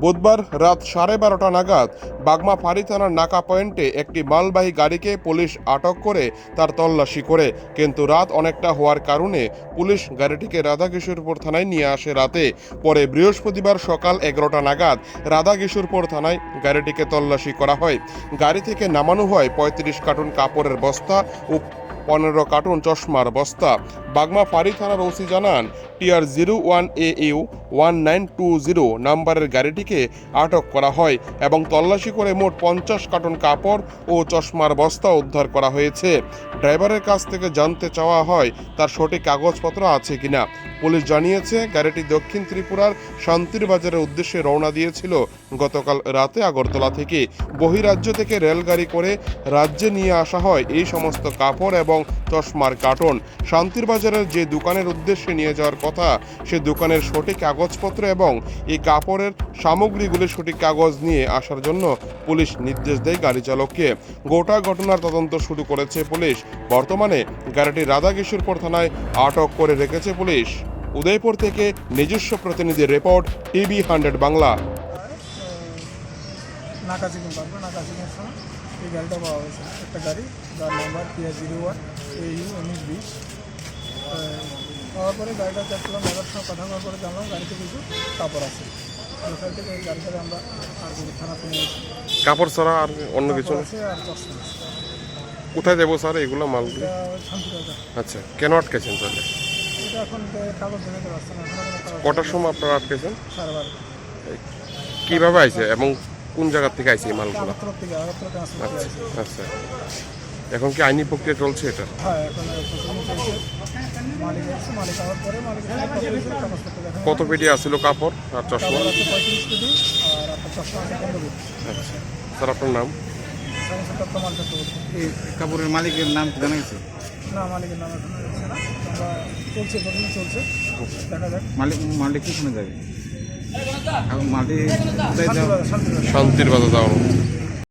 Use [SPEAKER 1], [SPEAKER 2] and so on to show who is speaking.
[SPEAKER 1] বুধবার রাত সাড়ে বারোটা নাগাদ বাগমা ফাঁড়ি থানার নাকা পয়েন্টে একটি মালবাহী গাড়িকে পুলিশ আটক করে তার তল্লাশি করে। কিন্তু রাত অনেকটা হওয়ার কারণে পুলিশ গাড়িটিকে রাধাকিশোরপুর থানায় নিয়ে আসে রাতে। পরে বৃহস্পতিবার সকাল এগারোটা নাগাদ রাধা রাধাকিশোরপুর থানায় গাড়িটিকে তল্লাশি করা হয়। গাড়ি থেকে নামানো হয় পঁয়ত্রিশ কার্টুন কাপড়ের বস্তা ও পনেরো কার্টুন চশমার বস্তা। বাগমা ফাঁড়ি থানার ওসি জানান TR zero one A U one nine two zero নাম্বারের গাড়িটিকে আটক করা হয় এবং তল্লাশি করে মোট পঞ্চাশ কার্টন কাপড় ও চশমার বস্তা উদ্ধার করা হয়েছে। ড্রাইভারের কাছ থেকে জানতে চাওয়া হয়, তার সঠিক কাগজপত্র আছে কিনা। পুলিশ জানিয়েছে, গাড়িটি দক্ষিণ ত্রিপুরার শান্তির বাজারের উদ্দেশ্যে রওনা দিয়েছিল গতকাল রাতে আগরতলা থেকে। বহিরাজ্য থেকে রেলগাড়ি করে রাজ্যে নিয়ে আসা হয় এই সমস্ত কাপড় এবং চশমার কার্টন। শান্তির বাজারের যে দোকানের উদ্দেশ্যে নিয়ে যাওয়ার কথা, সে দোকানের সঠিক কাগজপত্র এবং এই কাপড়ের সামগ্রীগুলির সঠিক কাগজ নিয়ে আসার জন্য পুলিশ নির্দেশ দেয় গাড়ি চালককে। গোটা ঘটনার তদন্ত শুরু করেছে পুলিশ। বর্তমানে গাড়িটি রাধাকিশোরপুর থানায় আটক করে রেখেছে পুলিশ। উদয়পুর থেকে নিজস্ব প্রতিনিধির রিপোর্ট, টিভি হান্ড্রেড বাংলা।
[SPEAKER 2] নাকা নাকা সময় এই গাড়িটা পাওয়া হয়েছে একটা গাড়ি যার number TR zero one U উনিশ বিশ। পাওয়ার পরে গাড়িটা চেক করলাম দাদার সঙ্গে কথা বলার পরে জানলাম গাড়িতে কিছু কাপড় আছে। ওখান থেকে এই গাড়িটাকে আমরা আর থানাতে নিয়ে
[SPEAKER 1] কাপড় ছাড়া আর অন্য কিছু
[SPEAKER 2] আছে আর চশমা
[SPEAKER 1] কোথায় যাব স্যার? এগুলো
[SPEAKER 2] মাল
[SPEAKER 1] আচ্ছা কেন আটকেছেন তাহলে? কটার সময় আপনারা আটকেছেন? কীভাবে আইছে এবং কোন জায়গা থেকে আইছে এই মালগুলো?
[SPEAKER 2] আছে
[SPEAKER 1] আচ্ছা এখন কি আইনি প্রক্রিয়া চলছে এটা?
[SPEAKER 2] হ্যাঁ
[SPEAKER 1] কত পেটি আসছিল কাপড় আর চশমা? আচ্ছা। স্যার আপনার নাম?
[SPEAKER 3] কাপড়ের মালিকের নাম কি জানা গেছে?
[SPEAKER 2] না মালিকের নাম এখন চলছে চলছে। দেখা যাক।
[SPEAKER 3] মালিক মালিক কি শুনে যাবে?
[SPEAKER 1] শান্তির বাজার যাওয়ানো